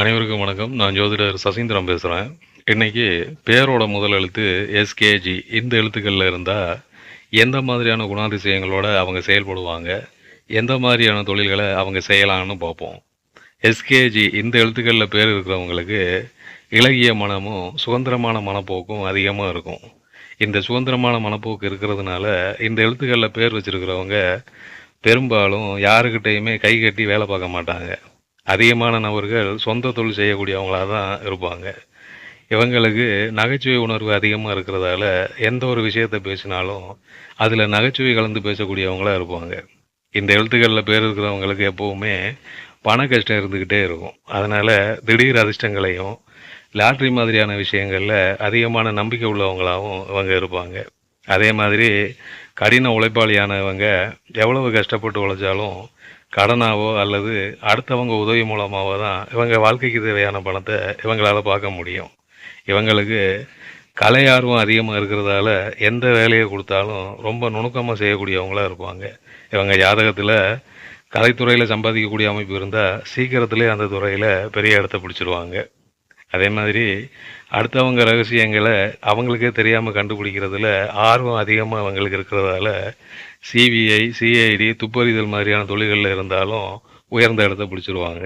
அனைவருக்கும் வணக்கம். நான் ஜோதிடர் சசீந்திரம் பேசுகிறேன் இன்னைக்கு பேரோட முதல் எழுத்து எஸ்கேஜி இந்த எழுத்துக்களில் இருந்தால் எந்த மாதிரியான குணாதிசயங்களோட அவங்க செயல்படுவாங்க? எந்த மாதிரியான தொழில்களை அவங்க செய்யலாம்னு பார்ப்போம். எஸ்கேஜி இந்த எழுத்துக்களில் பேர் இருக்கிறவங்களுக்கு இலகிய மனமும் சுதந்திரமான மனப்போக்கும் அதிகமாக இருக்கும். இந்த சுதந்திரமான மனப்போக்கு இருக்கிறதுனால இந்த எழுத்துக்களில் பேர் வச்சிருக்கிறவங்க பெரும்பாலும் யாருக்கிட்டேயுமே கை கட்டி வேலை பார்க்க மாட்டாங்க. அதிகமான நபர்கள் சொந்த தொழில் செய்யக்கூடியவங்களாக தான் இருப்பாங்க. இவங்களுக்கு நகைச்சுவை உணர்வு அதிகமாக இருக்கிறதால எந்த ஒரு விஷயத்தை பேசினாலும் அதில் நகைச்சுவை கலந்து பேசக்கூடியவங்களாக இருப்பாங்க. இந்த எழுத்துக்களில் பேர் இருக்கிறவங்களுக்கு எப்போவுமே பண கஷ்டம் இருந்துக்கிட்டே இருக்கும். அதனால் திடீர் அதிர்ஷ்டங்களையும் லாட்ரி மாதிரியான விஷயங்களில் அதிகமான நம்பிக்கை உள்ளவங்களாகவும் இவங்க இருப்பாங்க. அதே மாதிரி கடின உழைப்பாளியானவங்க எவ்வளவு கஷ்டப்பட்டு உழைச்சாலும் கடனாவோ அல்லது அடுத்தவங்க உதவி மூலமாகவோ தான் இவங்க வாழ்க்கைக்கு தேவையான பணத்தை இவங்களால் பார்க்க முடியும். இவங்களுக்கு கலை ஆர்வம் அதிகமாக இருக்கிறதால எந்த வேலையை கொடுத்தாலும் ரொம்ப நுணுக்கமாக செய்யக்கூடியவங்களாக இருப்பாங்க. இவங்க ஜாதகத்தில் கலைத்துறையில் சம்பாதிக்கக்கூடிய அமைப்பு இருந்தால் சீக்கிரத்திலே அந்த துறையில் பெரிய இடத்த பிடிச்சிருவாங்க. அதே மாதிரி அடுத்தவங்க ரகசியங்களை அவங்களுக்கே தெரியாமல் கண்டுபிடிக்கிறதுல ஆர்வம் அதிகமாக அவங்களுக்கு இருக்கிறதால சிபிஐ சிஐடி துப்பறிதல் மாதிரியான தொழில்களில் இருந்தாலும் உயர்ந்த இடத்த பிடிச்சிருவாங்க.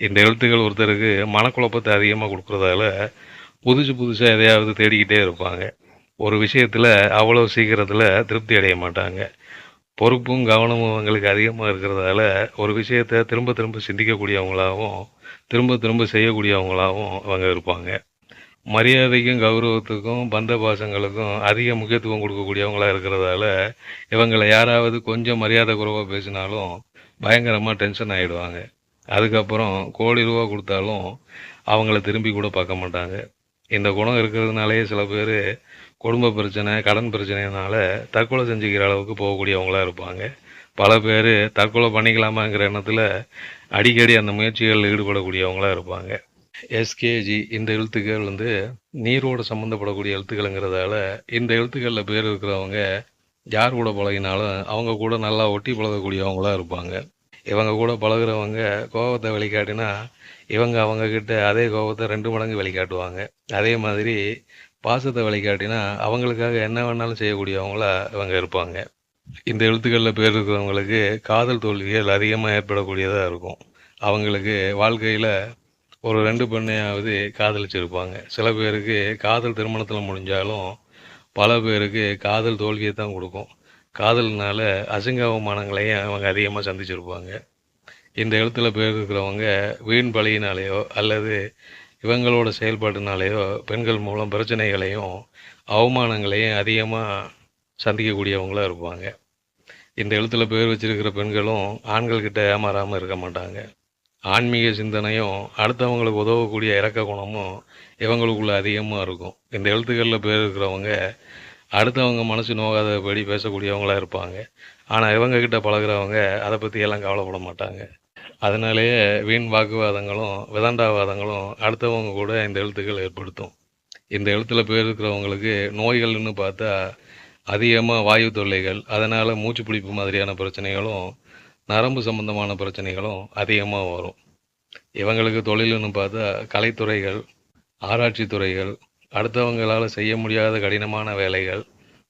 இந்த எழுத்துக்கள் ஒருத்தருக்கு மனக்குழப்பத்தை அதிகமாக கொடுக்குறதால புதுசு புதுசாக எதையாவது தேடிக்கிட்டே இருப்பாங்க. ஒரு விஷயத்தில் அவ்வளோ சீக்கிரத்தில் திருப்தி அடைய மாட்டாங்க. பொறுப்பும் கவனமும் அவங்களுக்கு அதிகமாக இருக்கிறதால ஒரு விஷயத்தை திரும்ப திரும்ப சிந்திக்கக்கூடியவங்களாகவும் திரும்ப திரும்ப செய்யக்கூடியவங்களாகவும் அவங்க இருப்பாங்க. மரியாதைக்கும் கௌரவத்துக்கும் பந்த பாசங்களுக்கும் அதிக முக்கியத்துவம் கொடுக்கக்கூடியவங்களாக இருக்கிறதால இவங்களை யாராவது கொஞ்சம் மரியாதை குறைவாக பேசினாலும் பயங்கரமாக டென்ஷன் ஆகிடுவாங்க அதுக்கப்புறம் கோடி ரூபா கொடுத்தாலும் அவங்கள திரும்பி கூட பார்க்க மாட்டாங்க. இந்த குணம் இருக்கிறதுனாலே சில பேர் குடும்ப பிரச்சனை கடன் பிரச்சனைனால தற்கொலை செஞ்சுக்கிற அளவுக்கு போகக்கூடியவங்களா இருப்பாங்க. பல பேர் தற்கொலை பண்ணிக்கலாமாங்கிற எண்ணத்தில் அடிக்கடி அந்த முயற்சிகளில் ஈடுபடக்கூடியவங்களா இருப்பாங்க. எஸ்கேஜி இந்த எழுத்துக்கள் வந்து நீரோடு சம்மந்தப்படக்கூடிய எழுத்துக்கள்ங்கிறதால இந்த எழுத்துக்களில் பேர் இருக்கிறவங்க யார் கூட பழகினாலும் அவங்க கூட நல்லா ஒட்டி பழகக்கூடியவங்களாக இருப்பாங்க. இவங்க கூட பழகுறவங்க கோபத்தை வெளிக்காட்டினா இவங்க அவங்கக்கிட்ட அதே கோபத்தை ரெண்டு மடங்கு வெளிக்காட்டுவாங்க. அதே மாதிரி பாசத்தை வழிகாட்டினா அவங்களுக்காக என்ன வேணாலும் செய்யக்கூடியவங்களா இவங்க இருப்பாங்க. இந்த எழுத்துக்களில் பேர் இருக்கிறவங்களுக்கு காதல் தோல்விகள் அதிகமாக ஏற்படக்கூடியதாக இருக்கும். அவங்களுக்கு வாழ்க்கையில் ஒரு ரெண்டு பெண்ணையாவது காதலிச்சிருப்பாங்க. சில பேருக்கு காதல் திருமணத்தில் முடிஞ்சாலும் பல பேருக்கு காதல் தோல்வியை தான் கொடுக்கும். காதல்னால அசிங்க அவமானங்களையும் அவங்க அதிகமாக சந்திச்சிருப்பாங்க. இந்த எழுத்துல பேர் இருக்கிறவங்க வீண் பழியினாலேயோ அல்லது இவங்களோட செயல்பாடுனாலேயோ பெண்கள் மூலம் பிரச்சனைகளையும் அவமானங்களையும் அதிகமாக சந்திக்கக்கூடியவங்களாக இருப்பாங்க. இந்த எழுத்தில் பேர் வச்சிருக்கிற பெண்களும் ஆண்கள்கிட்ட ஏமாறாமல் இருக்க மாட்டாங்க. ஆன்மீக சிந்தனையும் அடுத்தவங்களுக்கு உதவக்கூடிய இறக்க குணமும் இவங்களுக்குள்ள அதிகமாக இருக்கும். இந்த எழுத்துக்களில் பேர் இருக்கிறவங்க அடுத்தவங்க மனசு நோகாதபடி பேசக்கூடியவங்களா இருப்பாங்க. ஆனால் இவங்கக்கிட்ட பழகிறவங்க பழகுறவங்க அதை பற்றி எல்லாம் கவலைப்பட மாட்டாங்க. அதனாலேயே வீண் வாக்குவாதங்களும் விதண்டாவாதங்களும் அடுத்தவங்க கூட இந்த எழுத்துக்கள் ஏற்படுத்தும். இந்த எழுத்துல பேர் இருக்கிறவங்களுக்கு நோய்கள்னு பார்த்தா அதிகமாக வாயு தொல்லைகள் அதனால் மூச்சு பிடிப்பு மாதிரியான பிரச்சனைகளும் நரம்பு சம்பந்தமான பிரச்சனைகளும் அதிகமாக வரும். இவங்களுக்கு தொழில்னு பார்த்தா கலைத்துறைகள் ஆராய்ச்சி துறைகள் அடுத்தவங்களால் செய்ய முடியாத கடினமான வேலைகள்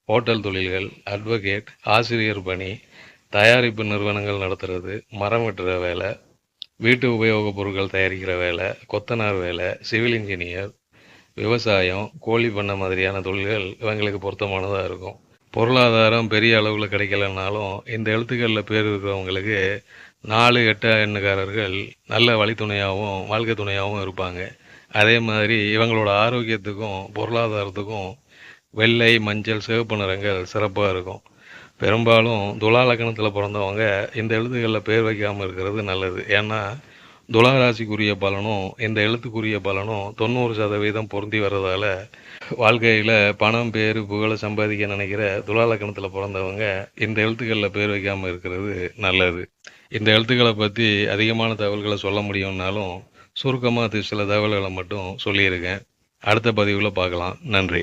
ஹோட்டல் தொழில்கள் அட்வொகேட் ஆசிரியர் பணி தயாரிப்பு நிறுவனங்கள் நடத்துறது மரம் வெட்டுற வேலை வீட்டு உபயோகப் பொருட்கள் தயாரிக்கிற வேலை கொத்தனார் வேலை சிவில் இன்ஜினியர் விவசாயம் கோழி பண்ணை மாதிரியான தொழில்கள் இவங்களுக்கு பொருத்தமானதாக இருக்கும். பொருளாதாரம் பெரிய அளவில் கிடைக்கலனாலும் இந்த எழுத்துக்களில் பேர் இருக்கிறவங்களுக்கு நாலு எட்ட எண்ணுக்காரர்கள் நல்ல வழித்துணையாகவும் வாழ்க்கை துணையாகவும் இருப்பாங்க. அதே மாதிரி இவங்களோட ஆரோக்கியத்துக்கும் பொருளாதாரத்துக்கும் வெள்ளை மஞ்சள் சிவப்பு நிறங்கள் சிறப்பாக இருக்கும். பெரும்பாலும் துலாலக்கணத்தில் பிறந்தவங்க இந்த எழுத்துக்களில் பேர் வைக்காமல் இருக்கிறது நல்லது. ஏன்னா துலா ராசிக்குரிய பலனும் இந்த எழுத்துக்குரிய பலனும் தொண்ணூறு சதவீதம் பொருந்தி வர்றதால வாழ்க்கையில் பணம் பேர் புகழை சம்பாதிக்க நினைக்கிற துலாலக்கணத்தில் பிறந்தவங்க இந்த எழுத்துக்களில் பேர் வைக்காமல் இருக்கிறது நல்லது. இந்த எழுத்துக்களை பற்றி அதிகமான தகவல்களை சொல்ல முடியும்னாலும் சுருக்கமாக சில தகவல்களை மட்டும் சொல்லியிருக்கேன். அடுத்த பதிவில் பார்க்கலாம். நன்றி.